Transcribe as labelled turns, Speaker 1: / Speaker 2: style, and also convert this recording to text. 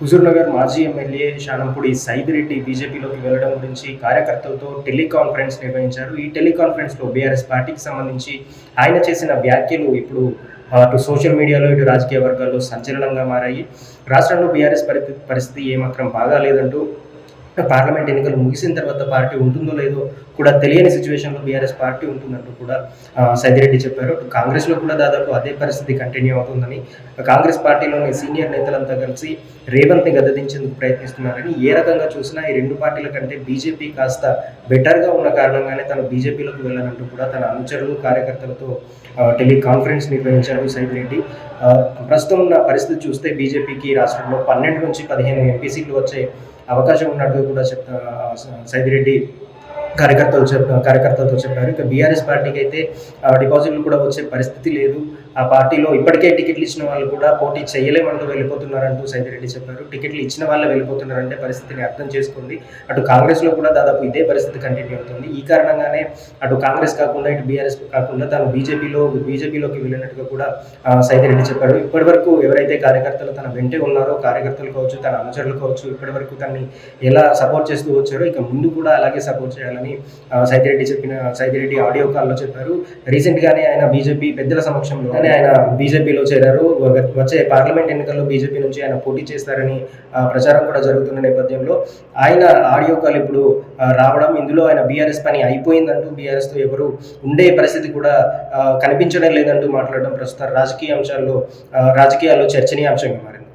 Speaker 1: హుజూర్నగర్ మాజీ ఎమ్మెల్యే శానంపూడి సైదిరెడ్డి బీజేపీలోకి వెళ్ళడం గురించి కార్యకర్తలతో టెలికాన్ఫరెన్స్ నిర్వహించారు. ఈ టెలికాన్ఫరెన్స్లో బీఆర్ఎస్ పార్టీకి సంబంధించి ఆయన చేసిన వ్యాఖ్యలు ఇప్పుడు అటు సోషల్ మీడియాలో ఇటు రాజకీయ వర్గాల్లో సంచలనంగా మారాయి. రాష్ట్రంలో బీఆర్ఎస్ పరిస్థితి పరిస్థితి ఏమాత్రం బాగాలేదంటూ పార్లమెంట్ ఎన్నికలు ముగిసిన తర్వాత పార్టీ ఉంటుందో లేదో కూడా తెలియని సిచ్యువేషన్లో బీఆర్ఎస్ పార్టీ ఉంటుందంటూ కూడా సైదిరెడ్డి చెప్పారు. కాంగ్రెస్లో కూడా దాదాపు అదే పరిస్థితి కంటిన్యూ అవుతుందని కాంగ్రెస్ పార్టీలోని సీనియర్ నేతలంతా కలిసి రేవంత్ని గద్దదించేందుకు ప్రయత్నిస్తున్నారని ఏ రకంగా చూసినా ఈ రెండు పార్టీల కంటే బీజేపీ కాస్త బెటర్గా ఉన్న కారణంగానే తను బీజేపీలోకి వెళ్ళాలంటూ కూడా తన అనుచరులు కార్యకర్తలతో టెలికాన్ఫరెన్స్ నిర్వహించారు సైదిరెడ్డి. ప్రస్తుతం ఉన్న పరిస్థితి చూస్తే బీజేపీకి రాష్ట్రంలో పన్నెండు నుంచి పదిహేను ఎంపీ సీట్లు వచ్చే అవకాశం ఉన్నట్టు కూడా చెప్తా సైదిరెడ్డి కార్యకర్తలు చెప్ కార్యకర్తలతో చెప్పారు. ఇక బీఆర్ఎస్ పార్టీకి అయితే డిపాజిట్లు కూడా వచ్చే పరిస్థితి లేదు. ఆ పార్టీలో ఇప్పటికే టికెట్లు ఇచ్చిన వాళ్ళు కూడా పోటీ చేయలేమంటూ వెళ్ళిపోతున్నారంటూ సైదిరెడ్డి చెప్పారు. టికెట్లు ఇచ్చిన వాళ్ళే వెళ్ళిపోతున్నారంటే పరిస్థితిని అర్థం చేసుకుంది అటు కాంగ్రెస్లో కూడా దాదాపు ఇదే పరిస్థితి కంటిన్యూ అవుతుంది. ఈ కారణంగానే అటు కాంగ్రెస్ కాకుండా ఇటు బీఆర్ఎస్ కాకుండా తాను బీజేపీలో బీజేపీలోకి వెళ్ళినట్టుగా కూడా సైదిరెడ్డి చెప్పారు. ఇప్పటి వరకు ఎవరైతే కార్యకర్తలు తన వెంటే ఉన్నారో కార్యకర్తలు కావచ్చు తన అనుచరులు కావచ్చు ఇప్పటి వరకు తనని ఎలా సపోర్ట్ చేస్తూ వచ్చారో ఇక ముందు కూడా అలాగే సపోర్ట్ చేయాలి ఆ, సైతిరెడ్డి చెప్పిన సైతిరెడ్డి ఆడియో కాల్లో చెప్పారు. రీసెంట్ గానే ఆయన బీజేపీ పెద్దల సమక్షంలో ఆయన బీజేపీలో చేరారు. వచ్చే పార్లమెంట్ ఎన్నికల్లో బీజేపీ నుంచి ఆయన పోటీ చేస్తారని ప్రచారం కూడా జరుగుతున్న నేపథ్యంలో ఆయన ఆడియో కాల్ ఇప్పుడు రావడం ఇందులో ఆయన బీఆర్ఎస్ పని అయిపోయిందంటూ బీఆర్ఎస్తో ఎవరు ఉండే పరిస్థితి కూడా కనిపించడం లేదంటూ మాట్లాడడం ప్రస్తుతం రాజకీయ అంశాల్లో రాజకీయాల్లో చర్చనీయాంశంగా మారింది.